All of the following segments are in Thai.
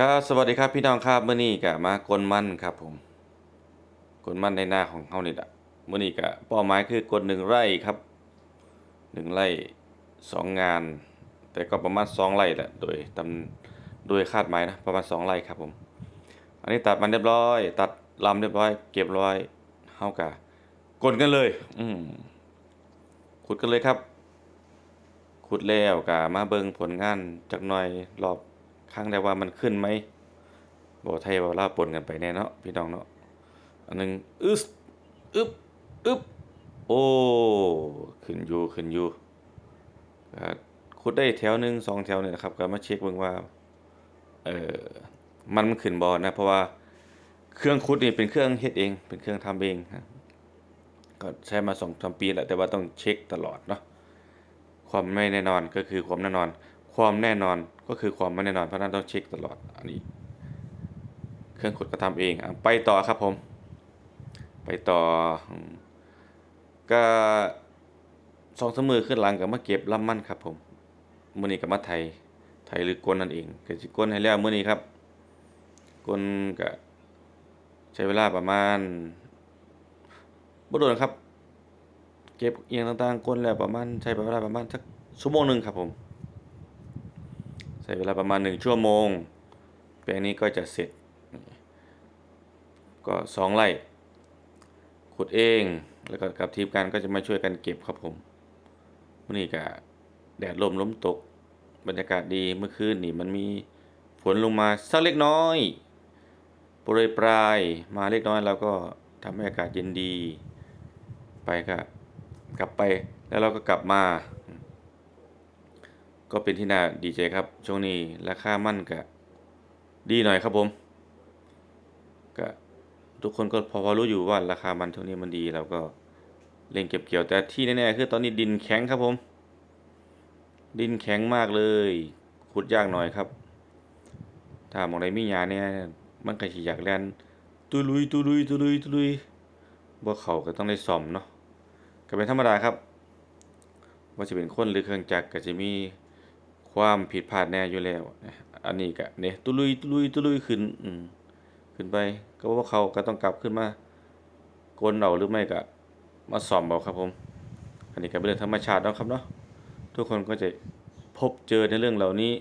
ครับสวัสดีครับพี่น้องครับเมื้อนี้ก็มากลมั่นครับผมกลมั่นในหน้าของเฮานี่ล่ะมื้อนี้ก็เป้าหมายคือกลหนึ่งไร่ครับหนึ่งไร่สองงาน แต่ก็ประมาณสองไร่แหละโดยตำโดยคาดหมายนะประมาณสองไร่ครับผม อันนี้ตัดมันเรียบร้อย ตัดลำเรียบร้อย เก็บร้อยเฮากะกลกันเลย อืมขุดกันเลยครับ ขุดแล้วกะมาเบิงผลงานจักหน่อยรอบ ข้งได้ว่ามันขึ้นไหมบ่ไทยบ่ลาปนกันไปแน่เนาะพี่น้องเนาะอันหนึงอึสอึบอึ๊บโอ้ขึ้นอยู่ขึ้นอยู่ขุดได้แถวหนึ่งสองแถวเนี่แหละครับ ก็มาเช็คเบิ่งว่าเอ่อมันมันขึ้นบ่นะ เพราะว่าเครื่องขุดนี่เป็นเครื่องเฮ็ดเอง เป็นเครื่องทำเองนะก็ใช้มา2องสามปีแล้วแต่ว่าต้องเช็คตลอดเนาะความไม่แน่นอนก็คือความแน่นอน ความแน่นอน ก็คือความไม่แน่นอนเพราะนั้นต้องเช็คตลอดอันนี้ เครื่องขุดก็ทำเองอไปต่อครับผม ไปต่อ ก็สองสมือขึ้นหลังกับมาเก็บลำมันครับผมมือนี้ก็มาไถไถหรือกนนั่นเองก็สิกนให้แล้วมือนี้ครับกนก็ใช้เวลาประมาณบ่โดนครับ เก็บเอียงต่างๆกนแล้วประมาณใช้เวลาประมาณสักชั่วโมงหนึ่งครับผม ใช้เวลาประมาณหนึ่งชั่วโมง แปลงนี้ก็จะเสร็จ ก็สองไร่ขุดเอง แล้วก็กับทีมงานก็จะมาช่วยกันเก็บครับผมวันนี้ก็แดดลมล้มตก บรรยากาศดีเมื่อคืนนี่มันมีฝนลงมาสักเล็กน้อยโปรยปลายมาเล็กน้อยแล้วก็ทำให้อากาศเย็นดี ไปก็กลับไปแล้วเราก็กลับมา ก็เป็นที่น่าดีใจครับ ช่วงนี้ราคามันก็ดีหน่อยครับผมก็ทุกคนก็พอพอรู้อยู่ว่าราคามันช่วงนี้มันดีเราก็เร่งเก็บเกี่ยวแต่ที่แน่ๆคือตอนนี้ดินแข็งครับผม ดินแข็งมากเลยขุดยากหน่อยครับ ถ้ามองใดมีหญ้าเนี่ยมันก็สิอยากแล่นตุลุยตุลุยตุลุยตุลุยบ่เขาก็ต้องได้ซ่อมเนาะก็เป็นธรรมดาครับ ว่าจะเป็นคนหรือเครื่องจักรก็จะมี ความผิดพลาดแน่อยู่แล้วอันนี้ก็เนี่ยตุลุยตุลุยตุลุยขึ้นอืมขึ้นไป ก็ว่าเขาก็ต้องกลับขึ้นมากลเอาหรือไม่ก็มาซ่อมเอาครับผม อันนี้ก็เป็นเรื่องธรรมชาติเนาะครับเนาะทุกคนก็จะพบเจอในเรื่องเหล่านี้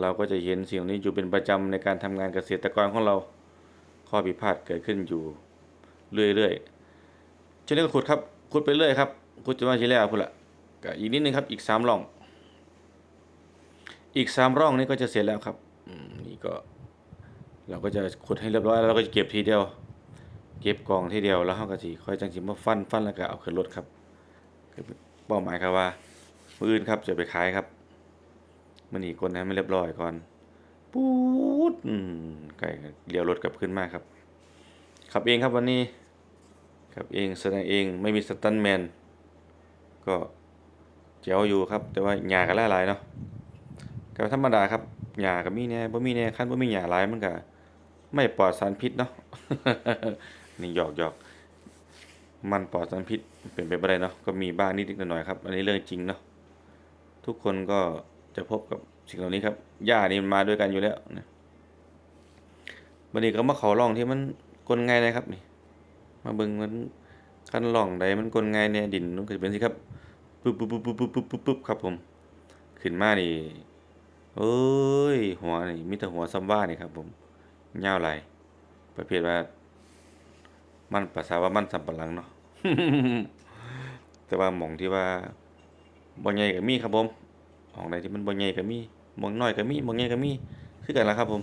เราก็จะเห็นสิ่งเหล่านี้อยู่เป็นประจำในการทำงานเกษตรกรของเรา ข้อผิดพลาดเกิดขึ้นอยู่เรื่อยๆช่วงนี้ก็ขุดครับขุดไปเรื่อยครับขุดจนว่าทีแล้วพุ่นละก็อีกนิดนึงครับอีกสามร่อง อีกสามร่องนี่ก็จะเสร็จแล้วครับอืมนี่ก็ เราก็จะขุดให้เรียบร้อยแล้วเราก็จะเก็บทีเดียว เก็บกองทีเดียวแล้วเราก็สิค่อยจังสิมาฟันฟันแล้วก็เอาขึ้นรถครับเป้าหมายครับว่ามื้ออื่นครับจะไปขายครับมื้อนี้กดให้มันเรียบร้อยก่อนปู๊ดอืมไก่เลี้ยวรถกลับขึ้นมาครับ ขับเองครับวันนี้ครับเองแสดงเองไม่มีสตันแมนก็เจ๋วอยู่ครับ แต่ว่าหญ้าก็หลายๆเนาะ ก็ธรรมดาครับหญ้าก็มีแน่บ่มีแน่คันบ่มีหญ้าหลายมันก็ไม่ปลอดสารพิษเนาะนี่หยอกๆมันปลอดสารพิษเป็นไปบ่ได้เนาะก็มีบ้างนิดๆหน่อยๆครับ อันนี้เรื่องจริงเนาะทุกคนก็จะพบกับสิ่งเหล่านี้ครับหญ้านี่มันมาด้วยกันอยู่แล้วนะวันนี้ก็มาเขาร่องที่มันกลง่ายนะครับนี่ มาเบิ่งมันคันร่องใดมันกลง่ายแน่ดินมันก็สิเป็นสิครับปึ๊บปึ๊บปึ๊บปึ๊บปึ๊บปึ๊บปึ๊บครับผม ขึ้นมานี่ เอ้ย หัวนี่มีแต่หัวซ้ำว่านี่ครับ ผมยาวหลประเภทว่า มันภาษาว่ามันสำปะหลังเนาะแต่ว่าหม่องที่ว่าบ่ใหญ่ก็มีครับผมหมองใดที่มันบ่ใหญ่ก็มีหมองน้อยก็มีหมองใหญ่ก็มีคือกันละครับ ผม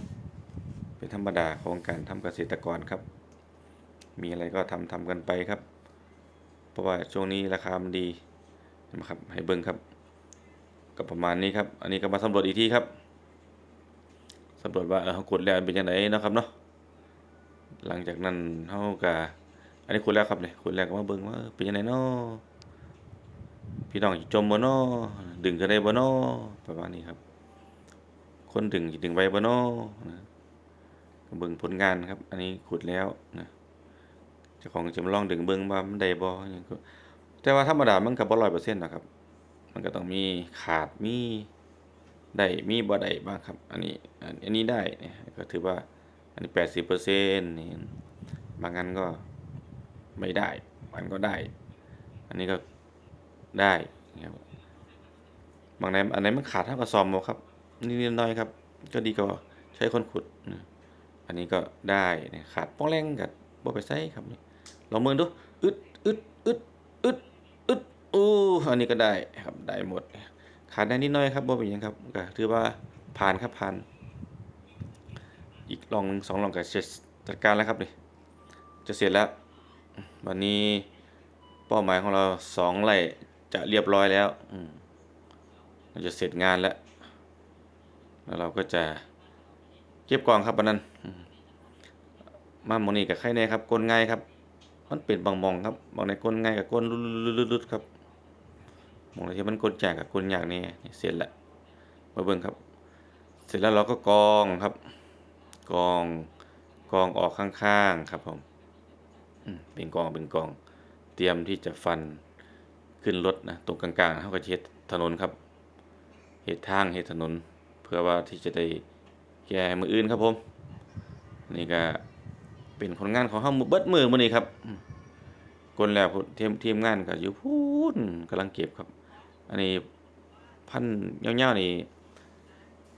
เป็นธรรมดาของการทำเกษตรกรครับ มีอะไรก็ทำทำกันไปครับ เพราะว่าช่วงนี้ราคามันดีนะครับ ให้เบิ่งครับ ก็ประมาณนี้ครับ อันนี้ก็มาสำรวจอีกทีครับสำรวจว่าเออเขากดแล้วเป็นยังไงเนาะครับเนาะหลังจากนั้นเขาก็อันนี้ขุดแล้วครับเนี่ยขุดแล้วก็มาเบิ่งว่าเป็นยังไงเนาะพี่น้องจมบ่เนาะดึงกันได้บ่เนาะประมาณนี้ครับ คนดึงดึงไว้บ่เนาะนะก็เบิ่งผลงานครับ อันนี้ขุดแล้วนะเจ้าของจะมาลองดึงเบิ่งว่ามันได้บ่หยังก็แต่ว่าธรรมดามันก็บ่100%นะครับ มันก็ต้องมีขาดมีได้มีบ่ได้บ้างครับ อันนี้อันนี้ได้เนี่ยก็ถือว่าอันนี้80%นี่บางอันก็ไม่ได้บางอันก็ได้ อันนี้ก็ได้นะครับบางในอันไหนมันขาดเท่ากับซอมบ่ครับนิดน่อยครับ ก็ดีกว่าใช้คนขุดอันนี้ก็ได้นะขาดป้องแรงก็บ่ไปใส่ครับลองมือดูอึดอึดอึดอึด อู้อันนี้ก็ได้ครับได้หมด ขาดได้นิดน่อยครับบ่เป็นยังครับก็ถือว่าผ่านครับผ่าน อีกลองหนึ่งสองลองก็จะจัดการแล้วครับนี่จะเสร็จแล้ว วันนี้เป้าหมายของเราสองไร่จะเรียบร้อยแล้วอืมเราจะเสร็จงานแล้ว แล้วเราก็จะเก็บกองครับวันนั้นมาหมองนี้กับใครแน่ครับกลง่ายครับ มันเป็นบางมองครับบางในกลง่ายกับกลลุดๆครับ มองไหนที่มันกลยากกับกลยากนี่เสร็จแล้วมาเบิ่งครับ เสร็จแล้วเราก็กองครับ กองกองออกข้างๆครับผมเป็นกองเป็นกอง เตรียมที่จะฟันขึ้นรถนะตรงกลางๆเขาก็จะเฮ็ดถนนครับเฮ็ดทางเฮ็ดถนน เพื่อว่าที่จะได้แก้มืออื่นครับผม นี่ก็เป็นผลงานของเฮาเบิดมือมื้อนี้ครับอืมกลแล้วทีมทีมงานก็อยู่พูนกำลังเก็บครับ อันนี้พันยาวๆนี่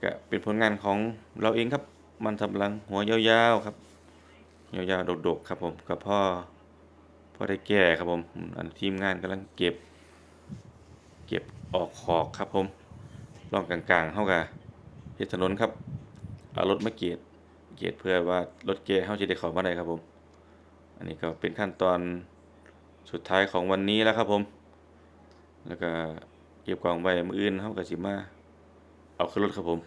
ก็เป็นผลงานของเราเองครับ มันสำลังหัวยาวๆครับ ยาวๆโดกๆครับผมกับพ่อพ่อได้แก่ครับผม อันทีมงานกำลังเก็บ เก็บออกขอกครับผมร่องกลางๆเฮาก็เฮ็ดถนนครับเอารถมาเกียรเกียรเพื่อว่ารถแก่เฮาสิได้เข้ามาได้ครับผม อันนี้ก็เป็นขั้นตอนสุดท้ายของวันนี้แล้วครับผม แล้วก็ เก็บกล่องไว้มืออื่นเฮาก็สิมาเอาขึ้นรถครับผม